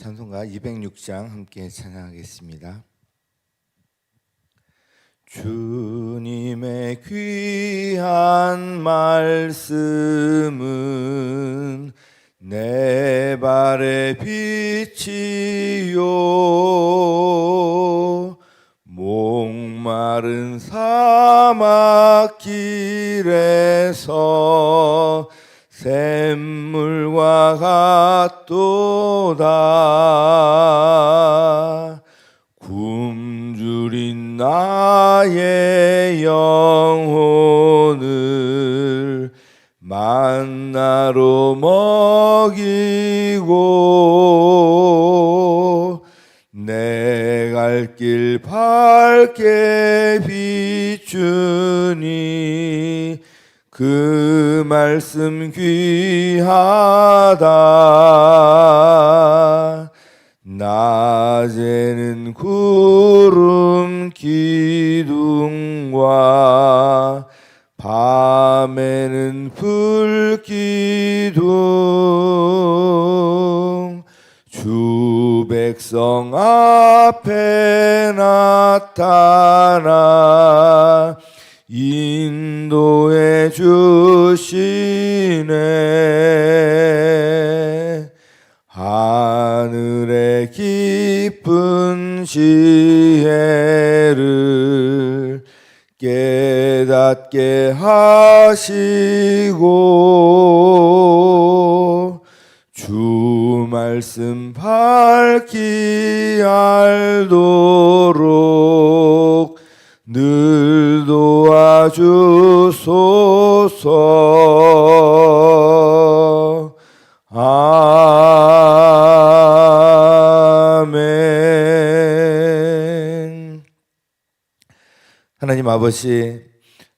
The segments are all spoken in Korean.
찬송가 206장 함께 찬양하겠습니다. 주님의 귀한 말씀은 내 발의 빛이요 목마른 사막길에서 샘물과 같도다. 굶주린 나의 영혼을 만나로 먹이고 내 갈 길 밝게 비추니 그 말씀 귀하다. 낮에는 구름 기둥과 밤에는 불 기둥. 주 백성 앞에 나타나 인도해 주시네. 하늘의 깊은 지혜를 깨닫게 하시고 주 말씀 밝히 알도록 하나님 아버지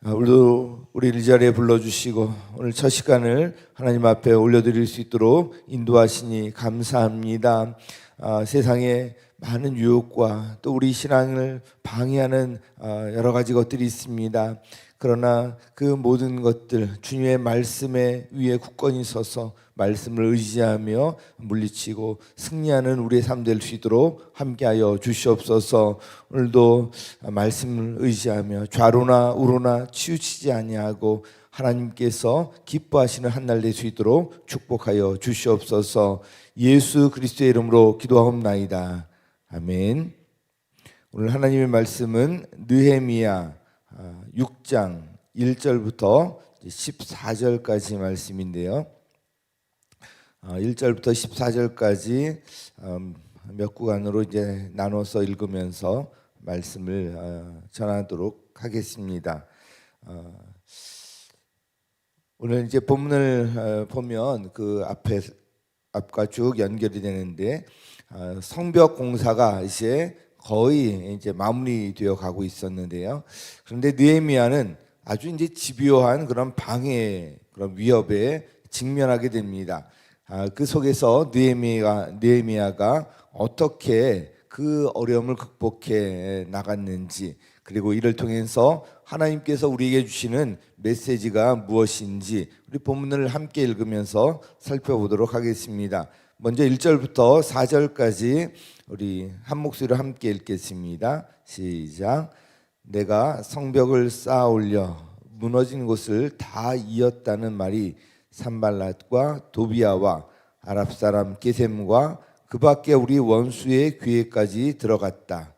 오늘도 우리를 이 자리에 불러주시고 오늘 첫 시간을 하나님 앞에 올려드릴 수 있도록 인도하시니 감사합니다. 아, 세상에 많은 유혹과 또 우리 신앙을 방해하는 아, 여러 가지 것들이 있습니다. 그러나 그 모든 것들 주님의 말씀에 위에 굳건히 서서 말씀을 의지하며 물리치고 승리하는 우리의 삶 될 수 있도록 함께하여 주시옵소서. 오늘도 말씀을 의지하며 좌로나 우로나 치우치지 아니하고 하나님께서 기뻐하시는 한 날 될 수 있도록 축복하여 주시옵소서. 예수 그리스도의 이름으로 기도하옵나이다. 아멘. 오늘 하나님의 말씀은 느헤미야 6장 1절부터 14절까지 말씀인데요. 1절부터 14절까지 음, 몇 구간으로 이제 나눠서 읽으면서 말씀을 어, 전하도록 하겠습니다. 어, 오늘 이제 본문을 어, 보면 그 앞에 앞과 쭉 연결이 되는데 어, 성벽 공사가 이제 거의 이제 마무리되어 가고 있었는데요. 그런데 느헤미야는 아주 이제 집요한 그런 방해 그런 위협에 직면하게 됩니다. 아, 그 속에서 느헤미야가 느헤미야가 어떻게 그 어려움을 극복해 나갔는지 그리고 이를 통해서 하나님께서 우리에게 주시는 메시지가 무엇인지 우리 본문을 함께 읽으면서 살펴보도록 하겠습니다. 먼저 1절부터 4절까지 우리 한 목소리로 함께 읽겠습니다. 시작. 내가 성벽을 쌓아 올려 무너진 곳을 다 이었다는 말이 산발랏과 도비아와 아랍 사람 게셈과 그 밖에 우리 원수의 귀에까지 들어갔다.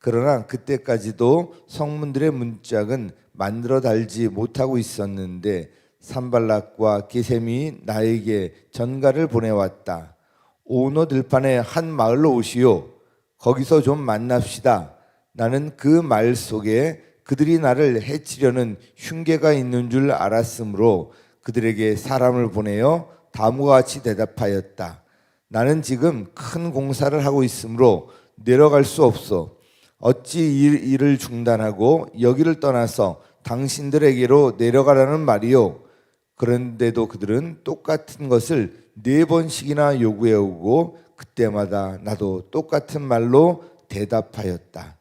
그러나 그때까지도 성문들의 문짝은 만들어 달지 못하고 있었는데 산발락과 게셈이 나에게 전가를 보내왔다. 오너 들판의 한 마을로 오시오. 거기서 좀 만납시다. 나는 그 말 속에 그들이 나를 해치려는 흉계가 있는 줄 알았으므로 그들에게 사람을 보내어 다음과 같이 대답하였다. 나는 지금 큰 공사를 하고 있으므로 내려갈 수 없어. 어찌 일, 일을 중단하고 여기를 떠나서 당신들에게로 내려가라는 말이요. 그런데도 그들은 똑같은 것을 네 번씩이나 요구해 오고 그때마다 나도 똑같은 말로 대답하였다.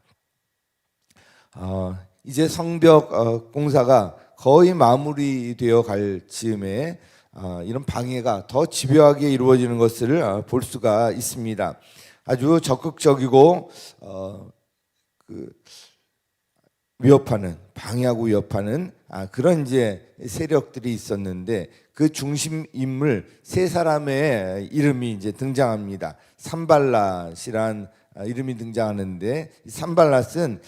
어, 이제 성벽 어, 공사가 거의 마무리되어 갈 즈음에 아, 이런 방해가 더 집요하게 이루어지는 것을 아, 볼 수가 있습니다. 아주 적극적이고 어, 그 위협하는 방해하고 위협하는 아, 그런 이제 세력들이 있었는데 그 중심 인물 세 사람의 이름이 이제 등장합니다. 산발랏이란 아, 이름이 등장하는데 이 산발랏은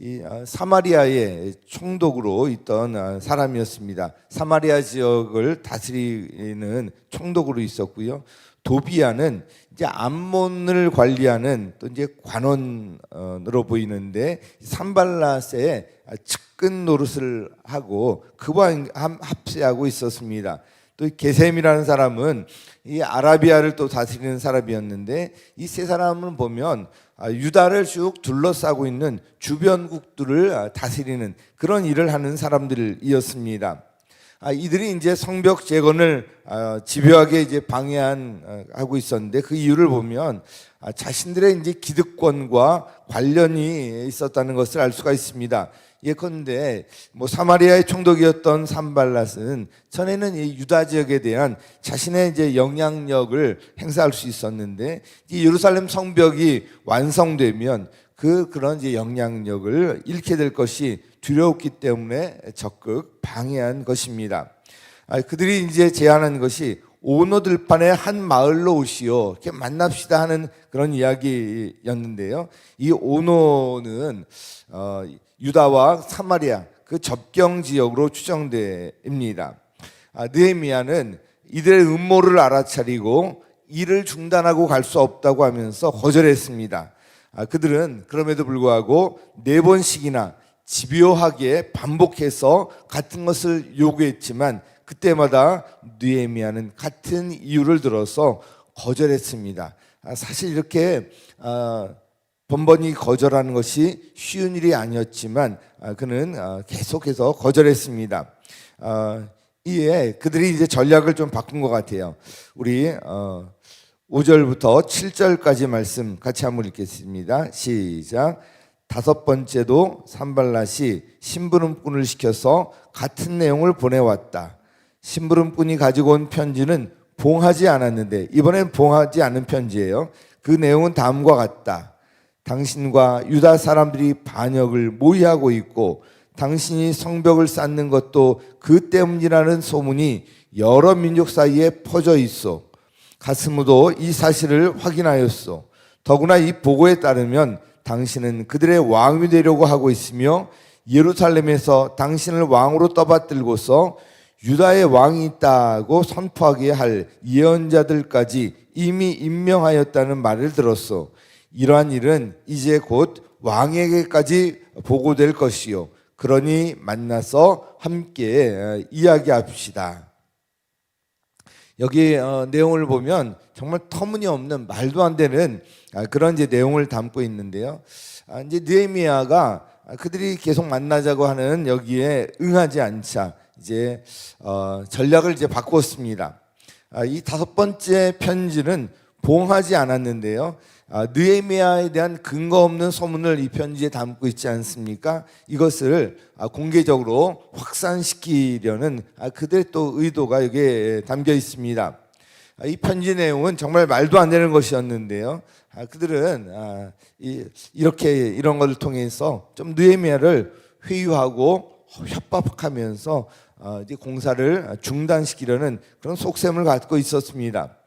이 아, 사마리아의 총독으로 있던 아, 사람이었습니다. 사마리아 지역을 다스리는 총독으로 있었고요. 도비아는 이제 암몬을 관리하는 또 이제 관원으로 보이는데 산발랏의 측근 노릇을 하고 그와 함- 합세하고 있었습니다. 또 게셈이라는 사람은 이 아라비아를 또 다스리는 사람이었는데 이 세 사람을 보면 아, 유다를 쭉 둘러싸고 있는 주변국들을 아, 다스리는 그런 일을 하는 사람들이었습니다. 아, 이들이 이제 성벽 재건을 아, 집요하게 이제 방해한 아, 하고 있었는데 그 이유를 보면 아, 자신들의 이제 기득권과 관련이 있었다는 것을 알 수가 있습니다. 예컨대 뭐 사마리아의 총독이었던 산발랏은 전에는 이 유다 지역에 대한 자신의 이제 영향력을 행사할 수 있었는데 이 예루살렘 성벽이 완성되면 그 그런 이제 영향력을 잃게 될 것이 두려웠기 때문에 적극 방해한 것입니다. 아, 그들이 이제 제안한 것이 오노들판의 한 마을로 오시오. 이렇게 만납시다 하는 그런 이야기였는데요. 이 오노는 어, 유다와 사마리아 그 접경 지역으로 추정됩니다. 아, 느헤미야는 이들의 음모를 알아차리고 일을 중단하고 갈 수 없다고 하면서 거절했습니다. 아, 그들은 그럼에도 불구하고 네 번씩이나 집요하게 반복해서 같은 것을 요구했지만 그때마다 느헤미야는 같은 이유를 들어서 거절했습니다. 아, 사실 이렇게 아, 번번이 거절하는 것이 쉬운 일이 아니었지만 아, 그는 아, 계속해서 거절했습니다. 아, 이에 그들이 이제 전략을 좀 바꾼 것 같아요. 우리 어, 5절부터 7절까지 말씀 같이 한번 읽겠습니다. 시작. 다섯 번째도 산발랏이 심부름꾼을 시켜서 같은 내용을 보내왔다. 심부름꾼이 가지고 온 편지는 봉하지 않았는데 이번엔 봉하지 않은 편지예요. 그 내용은 다음과 같다. 당신과 유다 사람들이 반역을 모의하고 있고 당신이 성벽을 쌓는 것도 그 때문이라는 소문이 여러 민족 사이에 퍼져 있어. 가스무도 이 사실을 확인하였소. 더구나 이 보고에 따르면 당신은 그들의 왕이 되려고 하고 있으며 예루살렘에서 당신을 왕으로 떠받들고서 유다의 왕이 있다고 선포하게 할 예언자들까지 이미 임명하였다는 말을 들었소. 이러한 일은 이제 곧 왕에게까지 보고될 것이요. 그러니 만나서 함께 어, 이야기합시다. 여기 어, 내용을 보면 정말 터무니없는 말도 안 되는 아, 그런 이제 내용을 담고 있는데요. 아, 이제 느헤미야가 아, 그들이 계속 만나자고 하는 여기에 응하지 않자 이제 어, 전략을 이제 바꿨습니다. 아, 이 다섯 번째 편지는 봉하지 않았는데요. 아, 느헤미야에 대한 근거 없는 소문을 이 편지에 담고 있지 않습니까? 이것을 아, 공개적으로 확산시키려는 아, 그들의 또 의도가 여기에 담겨 있습니다. 아, 이 편지 내용은 정말 말도 안 되는 것이었는데요. 아, 그들은 아, 이, 이렇게 이런 것을 통해서 좀 느헤미야를 회유하고 협박하면서 공사를 중단시키려는 그런 속셈을 갖고 있었습니다.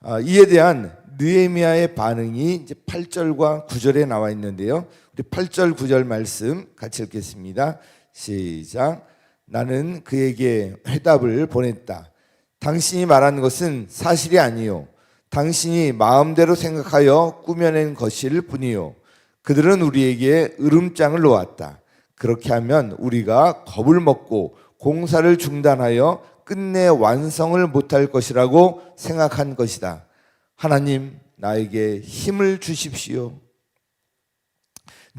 아, 이에 대한 느헤미야의 반응이 이제 8절과 9절에 나와 있는데요. 우리 8절 9절 말씀 같이 읽겠습니다. 시작. 나는 그에게 회답을 보냈다. 당신이 말한 것은 사실이 아니요. 당신이 마음대로 생각하여 꾸며낸 것일 뿐이요. 그들은 우리에게 으름장을 놓았다. 그렇게 하면 우리가 겁을 먹고 공사를 중단하여 끝내 완성을 못할 것이라고 생각한 것이다. 하나님 나에게 힘을 주십시오.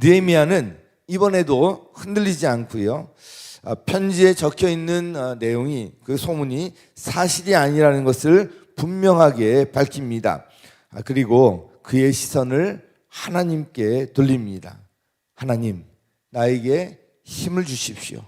느헤미야는 이번에도 흔들리지 않고요. 아, 편지에 적혀 있는 아, 내용이 그 소문이 사실이 아니라는 것을 분명하게 밝힙니다. 아, 그리고 그의 시선을 하나님께 돌립니다. 하나님, 나에게 힘을 주십시오.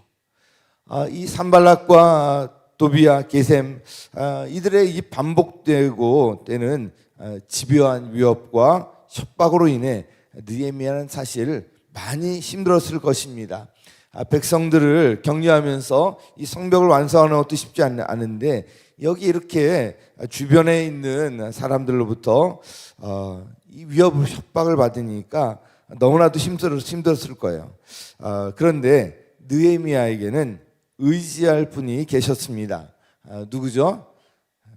아, 이 산발락과 도비아, 게셈 아, 이들의 이 반복되고 되는 아, 집요한 위협과 협박으로 인해 느헤미야는 사실 많이 힘들었을 것입니다. 아, 백성들을 격려하면서 이 성벽을 완성하는 것도 쉽지 않- 않은데 여기 이렇게 주변에 있는 사람들로부터 어, 이 위협 협박을 받으니까 너무나도 힘들었, 힘들었을 거예요. 어, 그런데 느헤미야에게는 의지할 분이 계셨습니다. 아, 누구죠?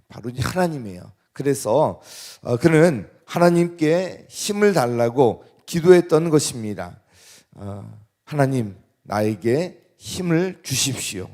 바로 이 하나님이에요. 그래서 어, 그는 하나님께 힘을 달라고 기도했던 것입니다. 어, 하나님 나에게 힘을 주십시오.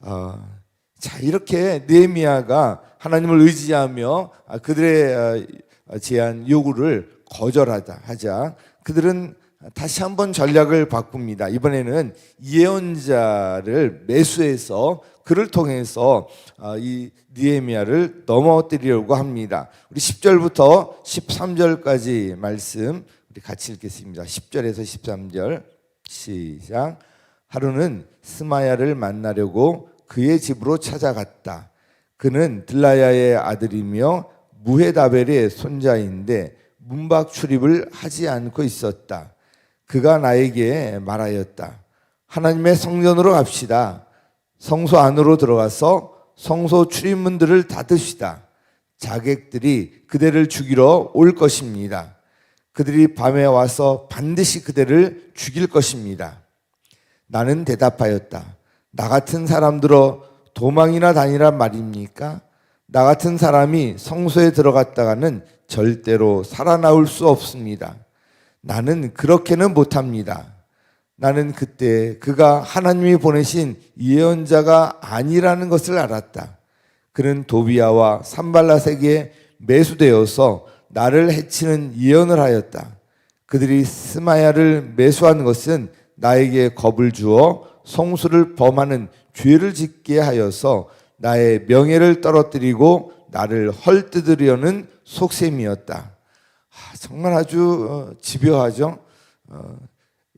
어, 자 이렇게 느헤미야가 하나님을 의지하며 아, 그들의 어, 제안 요구를 거절하자 하자 그들은 다시 한번 전략을 바꿉니다. 이번에는 예언자를 매수해서 그를 통해서 아, 이 느헤미야를 넘어뜨리려고 합니다. 우리 10절부터 13절까지 말씀 같이 읽겠습니다. 10절에서 13절 시작. 하루는 스마야를 만나려고 그의 집으로 찾아갔다. 그는 들라야의 아들이며 무헤다벨의 손자인데 문밖 출입을 하지 않고 있었다. 그가 나에게 말하였다. 하나님의 성전으로 갑시다. 성소 안으로 들어가서 성소 출입문들을 닫읍시다. 자객들이 그대를 죽이러 올 것입니다. 그들이 밤에 와서 반드시 그대를 죽일 것입니다. 나는 대답하였다. 나 같은 사람들어 도망이나 다니란 말입니까? 나 같은 사람이 성소에 들어갔다가는 절대로 살아나올 수 없습니다. 나는 그렇게는 못합니다. 나는 그때 그가 하나님이 보내신 예언자가 아니라는 것을 알았다. 그는 도비아와 산발라세게 매수되어서 나를 해치는 예언을 하였다. 그들이 스마야를 매수한 것은 나에게 겁을 주어 성수를 범하는 죄를 짓게 하여서 나의 명예를 떨어뜨리고 나를 헐뜯으려는 속셈이었다. 아, 정말 아주 어, 집요하죠. 어,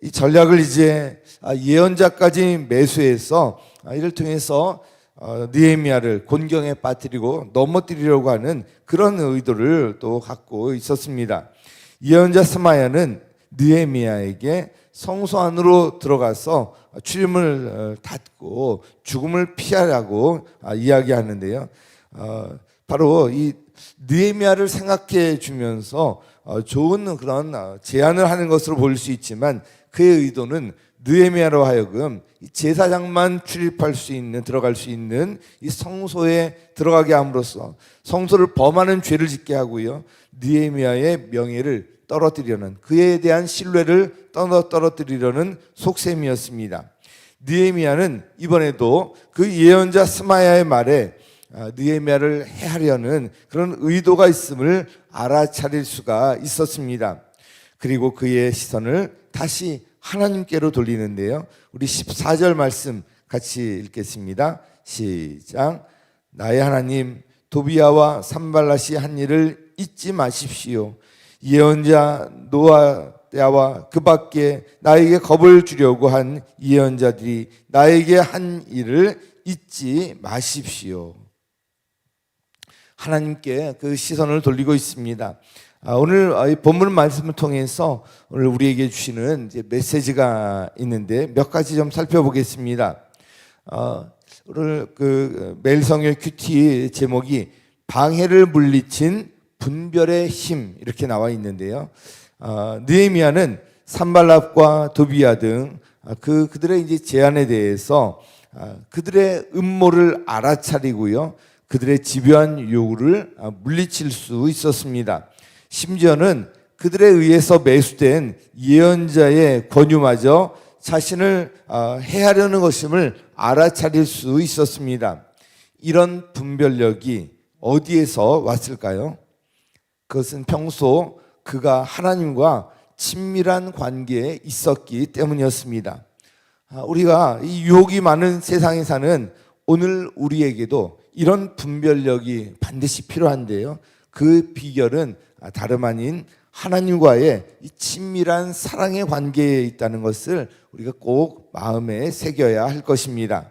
이 전략을 이제 아, 예언자까지 매수해서 아, 이를 통해서 어, 느헤미야를 곤경에 빠뜨리고 넘어뜨리려고 하는 그런 의도를 또 갖고 있었습니다. 예언자 스마야는 느헤미야에게 성소 안으로 들어가서 출입을 어, 닫고 죽음을 피하라고 아, 이야기하는데요. 어, 바로 이 느헤미야를 생각해 주면서 어, 좋은 그런 어, 제안을 하는 것으로 볼수 있지만 그의 의도는 느헤미야로 하여금 이 제사장만 출입할 수 있는 들어갈 수 있는 이 성소에 들어가게 함으로써 성소를 범하는 죄를 짓게 하고요. 느헤미야의 명예를 떨어뜨리려는 그에 대한 신뢰를 떨어 떨어뜨리려는 속셈이었습니다. 느헤미야는 이번에도 그 예언자 스마야의 말에 아, 느헤미야를 해하려는 그런 의도가 있음을 알아차릴 수가 있었습니다. 그리고 그의 시선을 다시 하나님께로 돌리는데요. 우리 14절 말씀 같이 읽겠습니다. 시작. 나의 하나님 도비야와 산발라시 한 일을 잊지 마십시오. 예언자 노아야와 그 밖에 나에게 겁을 주려고 한 예언자들이 나에게 한 일을 잊지 마십시오. 하나님께 그 시선을 돌리고 있습니다. 아, 오늘 이 본문 말씀을 통해서 오늘 우리에게 주시는 메시지가 있는데 몇 가지 좀 살펴보겠습니다. 어, 오늘 그 매일 성의 큐티 제목이 방해를 물리친 분별의 힘 이렇게 나와 있는데요. 어, 느헤미야는 산발랍과 도비야 등 그 그들의 이제 제안에 대해서 아, 그들의 음모를 알아차리고요. 그들의 집요한 요구를 아, 물리칠 수 있었습니다. 심지어는 그들에 의해서 매수된 예언자의 권유마저 자신을 아, 해하려는 것임을 알아차릴 수 있었습니다. 이런 분별력이 어디에서 왔을까요? 그것은 평소 그가 하나님과 친밀한 관계에 있었기 때문이었습니다. 아, 우리가 이 유혹이 많은 세상에 사는 오늘 우리에게도 이런 분별력이 반드시 필요한데요. 그 비결은 다름 아닌 하나님과의 이 친밀한 사랑의 관계에 있다는 것을 우리가 꼭 마음에 새겨야 할 것입니다.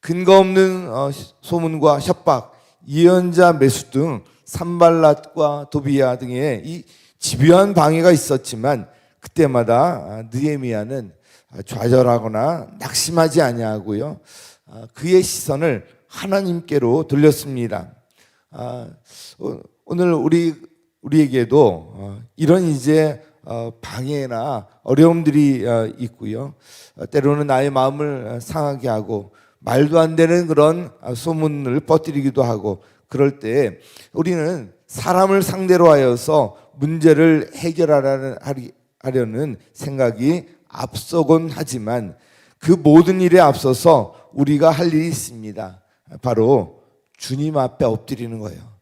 근거 없는 어, 소문과 협박, 예언자 매수 등 산발랏과 도비야 등의 이 집요한 방해가 있었지만 그때마다 아, 느헤미야는 좌절하거나 낙심하지 아니하고요. 아, 그의 시선을 하나님께로 돌렸습니다. 아, 어, 오늘 우리 우리에게도 어, 이런 이제 어, 방해나 어려움들이 어, 있고요. 어, 때로는 나의 마음을 어, 상하게 하고 말도 안 되는 그런 어, 소문을 퍼뜨리기도 하고 그럴 때 우리는 사람을 상대로 하여서 문제를 해결하려는 생각이 앞서곤 하지만 그 모든 일에 앞서서 우리가 할 일이 있습니다. 바로 주님 앞에 엎드리는 거예요.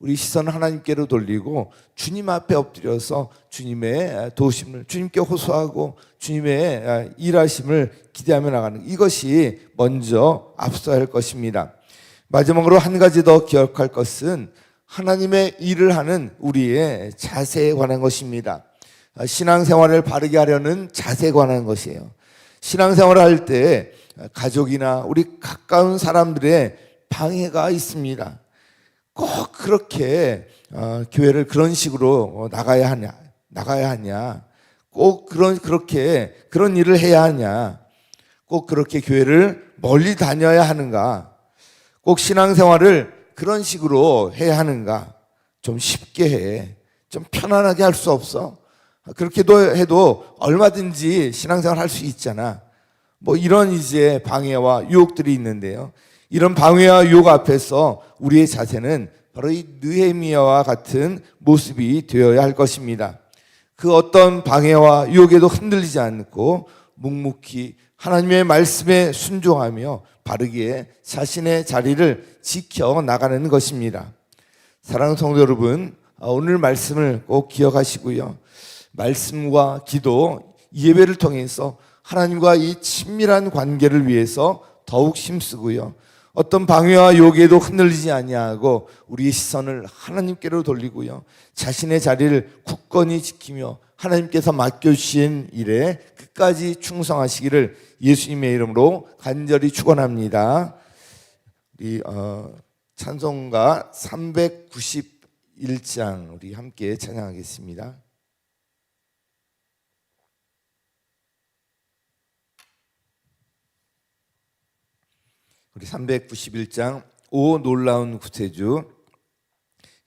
우리 시선을 하나님께로 돌리고 주님 앞에 엎드려서 주님의 도우심을 주님께 호소하고 주님의 일하심을 기대하며 나가는 이것이 먼저 앞서야 할 것입니다. 마지막으로 한 가지 더 기억할 것은 하나님의 일을 하는 우리의 자세에 관한 것입니다. 신앙생활을 바르게 하려는 자세에 관한 것이에요. 신앙생활을 할 때 가족이나 우리 가까운 사람들의 방해가 있습니다. 꼭 그렇게 어, 교회를 그런 식으로 어, 나가야 하냐, 나가야 하냐, 꼭 그런 그렇게 그런 일을 해야 하냐, 꼭 그렇게 교회를 멀리 다녀야 하는가, 꼭 신앙생활을 그런 식으로 해야 하는가, 좀 쉽게 해, 좀 편안하게 할 수 없어. 그렇게도 해도 얼마든지 신앙생활 할 수 있잖아. 뭐 이런 이제 방해와 유혹들이 있는데요. 이런 방해와 유혹 앞에서 우리의 자세는 바로 이 느헤미야와 같은 모습이 되어야 할 것입니다. 그 어떤 방해와 유혹에도 흔들리지 않고 묵묵히 하나님의 말씀에 순종하며 바르게 자신의 자리를 지켜 나가는 것입니다. 사랑하는 성도 여러분, 아, 오늘 말씀을 꼭 기억하시고요. 말씀과 기도, 예배를 통해서 하나님과 이 친밀한 관계를 위해서 더욱 힘쓰고요. 어떤 방해와 요기에도 흔들리지 아니하고 우리의 시선을 하나님께로 돌리고요. 자신의 자리를 굳건히 지키며 하나님께서 맡겨주신 일에 끝까지 충성하시기를 예수님의 이름으로 간절히 축원합니다. 우리 어, 찬송가 391장 우리 함께 찬양하겠습니다. 우리 391장 오 놀라운 구세주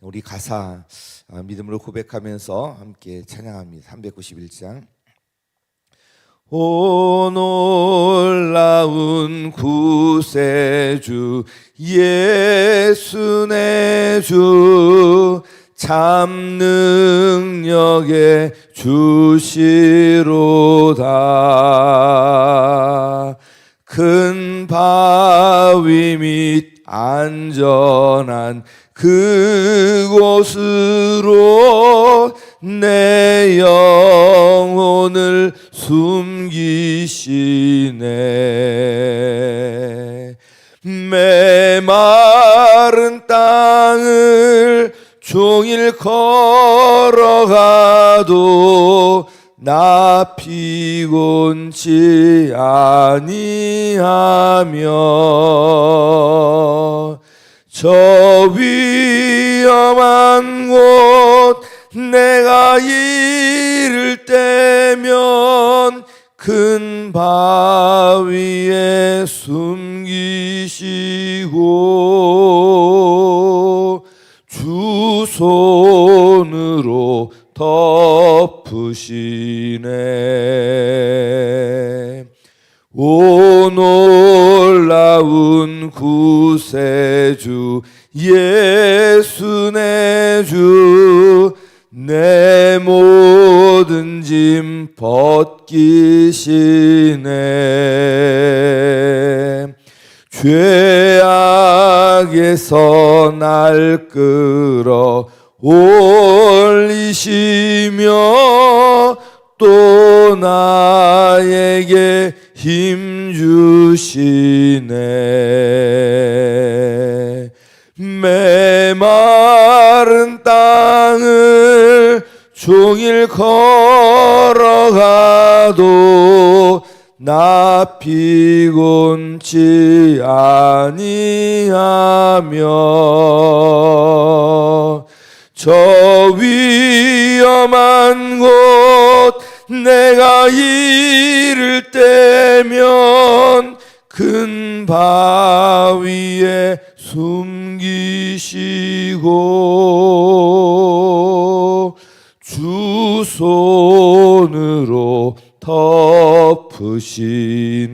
우리 가사 아, 믿음으로 고백하면서 함께 찬양합니다. 391장 오 놀라운 구세주 예수 내주 참 능력의 주시로다 큰 바위 밑 안전한 그곳으로 내 영혼을 숨기시네. 메마른 땅을 종일 걸어가도 나 피곤치 아니하며 저 위험한 곳 내가 이를 때면 큰 바위에 숨기시고 주 손으로 덮 으시네. 오 놀라운 구세주 예수 내주 내 모든 짐 벗기시네. 죄악에서 날 끌어 올리시며 또 나에게 힘 주시네. 메마른 땅을 종일 걸어가도 나 피곤치 아니하며 저 위험한 곳 내가 이를 때면 큰 바위에 숨기시고 주 손으로 덮으시네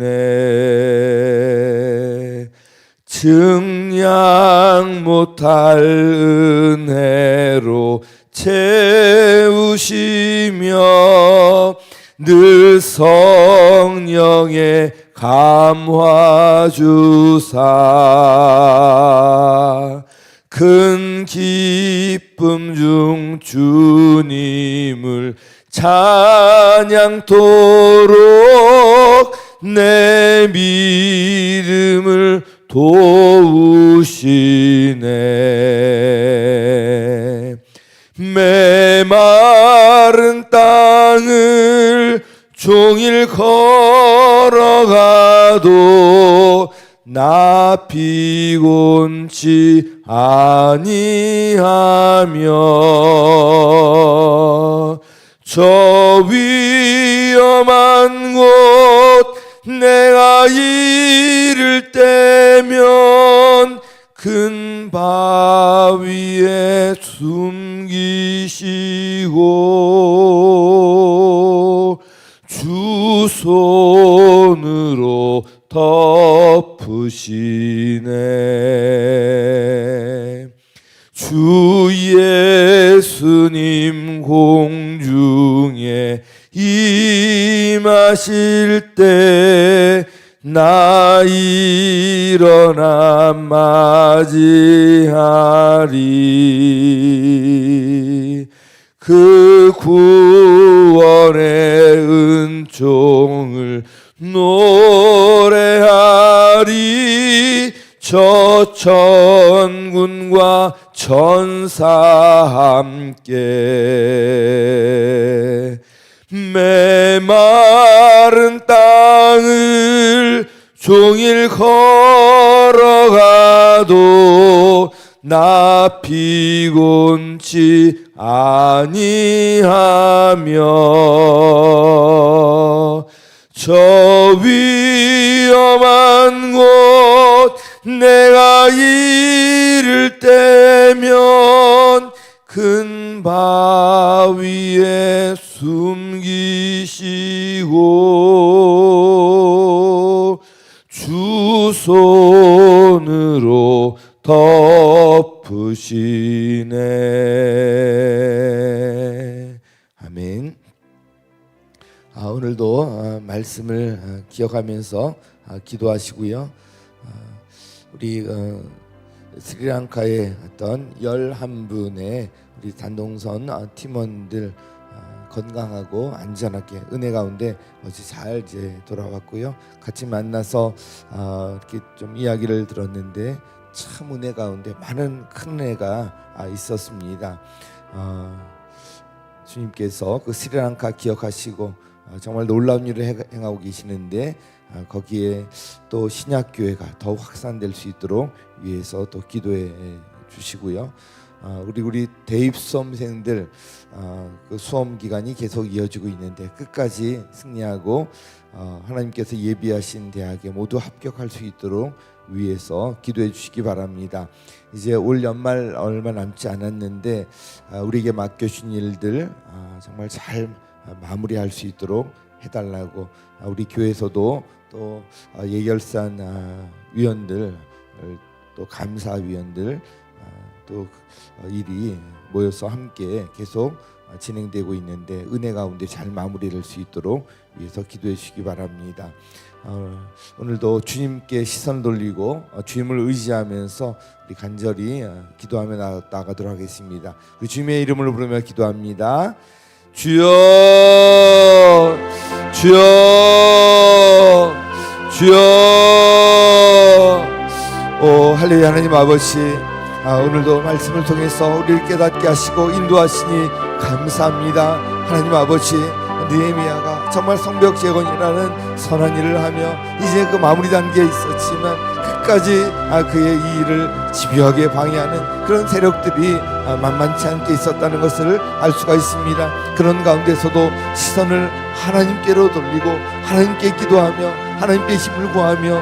증량 못할 은혜로 채우시며 늘 성령의 감화 주사. 큰 기쁨 중 주님을 찬양토록 내 믿음을 도우시네. 메마른 땅을 종일 걸어가도 나 피곤치 아니하며 저 위험한 곳 내가 이를 때면 큰 바위에 숨기시고 주 손으로 덮으시네. 주 예수님 공중에 임하실 때 나 일어나 맞이하리. 그 구원의 은총을 노래하리. 저 천군과 천사 함께 메마른 땅을 종일 걸어가도 나 피곤치 아니하며 저 위험한 곳 내가 이를 때면 큰 바위에 숨기시고 주 손으로 덮으시네. 아멘. 아, 오늘도 아, 말씀을 아, 기억하면서 아, 기도하시고요. 아, 우리 어, 스리랑카의 어떤 열한 분의 우리 단동선 아, 팀원들 아, 건강하고 안전하게 은혜 가운데 어제 잘 이제 돌아왔고요. 같이 만나서 아, 이렇게 좀 이야기를 들었는데 참 은혜 가운데 많은 큰 은혜가 아, 있었습니다. 아, 주님께서 그 스리랑카 기억하시고 아, 정말 놀라운 일을 해- 행하고 계시는데 아, 거기에 또 신약 교회가 더 확산될 수 있도록 위해서 또 기도해 주시고요. 아, 우리 우리 대입 수험생들 아, 그 수험 기간이 계속 이어지고 있는데 끝까지 승리하고 어, 하나님께서 예비하신 대학에 모두 합격할 수 있도록 위해서 기도해 주시기 바랍니다. 이제 올 연말 얼마 남지 않았는데 아, 우리에게 맡겨주신 일들 아, 정말 잘 마무리할 수 있도록 해달라고 아, 우리 교회에서도 또 아, 예결산 아, 위원들 또 감사위원들 아, 또 어, 일이 모여서 함께 계속 어, 진행되고 있는데 은혜 가운데 잘 마무리될 수 있도록 위해서 기도해 주시기 바랍니다. 어, 오늘도 주님께 시선 돌리고 어, 주님을 의지하면서 우리 간절히 어, 기도하며 나, 나가도록 하겠습니다. 우리 주님의 이름을 부르며 기도합니다. 주여 주여 주여 오 할렐루야 하나님 아버지 아, 오늘도 말씀을 통해서 우리를 깨닫게 하시고 인도하시니 감사합니다 하나님 아버지 느헤미야가 정말 성벽 재건이라는 선한 일을 하며 이제 그 마무리 단계에 있었지만 끝까지 아, 그의 이 일을 집요하게 방해하는 그런 세력들이 아, 만만치 않게 있었다는 것을 알 수가 있습니다. 그런 가운데서도 시선을 하나님께로 돌리고 하나님께 기도하며 하나님께 힘을 구하며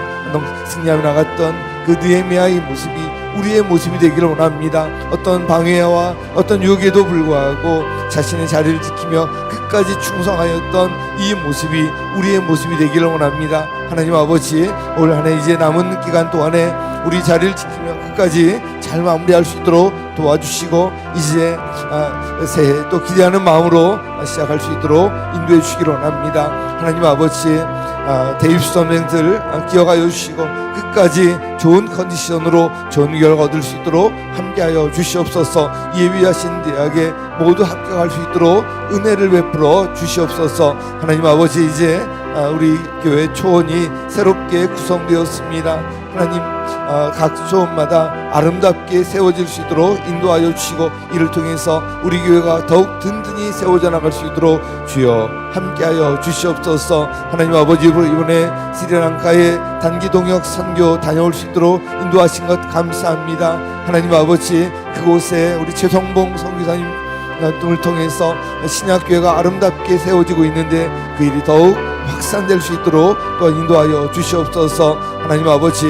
승리하며 나갔던 그 느헤미야의 모습이 우리의 모습이 되기를 원합니다. 어떤 방해와 어떤 유혹에도 불구하고 자신의 자리를 지키며 끝까지 충성하였던 이 모습이 우리의 모습이 되기를 원합니다. 하나님 아버지 올 한해 이제 남은 기간 동안에 우리 자리를 지키며 끝까지 잘 마무리할 수 있도록 도와주시고 이제 아, 새해 또 기대하는 마음으로 시작할 수 있도록 인도해 주시기를 원합니다. 하나님 아버지 아, 대입 아, 기억하여 주시고 끝까지 좋은 컨디션으로 좋은 결과 얻을 수 있도록 함께하여 주시옵소서. 예비하신 대학에 모두 합격할 수 있도록 은혜를 베풀어 주시옵소서. 하나님 아버지 이제 아, 우리 교회 초원이 새롭게 구성되었습니다. 하나님 아, 각 초원마다 아름답게 세워질 수 있도록 인도하여 주시고 이를 통해서 우리 교회가 더욱 든든히 세워져 나갈 수 있도록 주여 함께하여 주시옵소서. 하나님 아버지 이번에 스리랑카의 단기 동역 선교 다녀올 수 있도록 인도하신 것 감사합니다. 하나님 아버지 그곳에 우리 최성봉 선교사님 을 통해서 신약교회가 아름답게 세워지고 있는데 그 일이 더욱 확산될 수 있도록 또 인도하여 주시옵소서. 하나님 아버지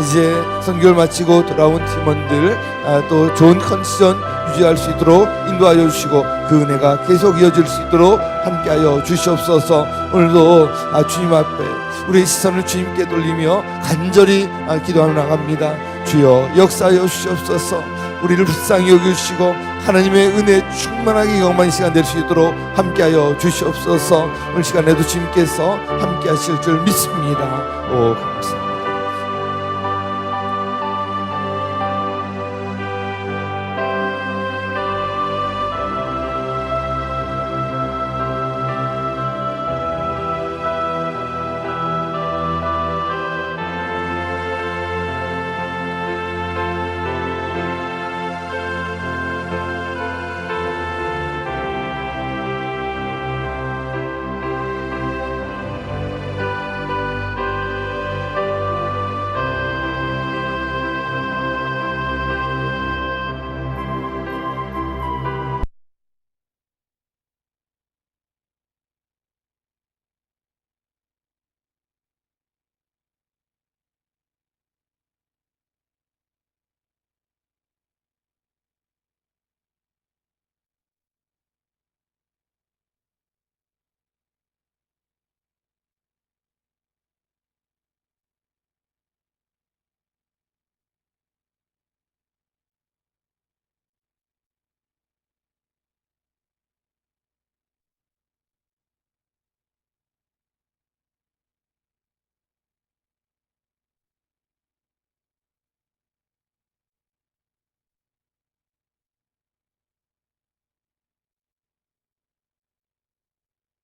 이제 선교를 마치고 돌아온 팀원들 아, 또 좋은 컨디션 유지할 수 있도록 인도하여 주시고 그 은혜가 계속 이어질 수 있도록 함께하여 주시옵소서. 오늘도 아, 주님 앞에 우리의 시선을 주님께 돌리며 간절히 아, 기도하며 나갑니다. 주여 역사하여 주시옵소서. 우리를 불쌍히 여겨주시고 하나님의 은혜 충만하게 경험한 시간 될 수 있도록 함께하여 주시옵소서. 오늘 시간에도 주님께서 함께하실 줄 믿습니다. 오 감사합니다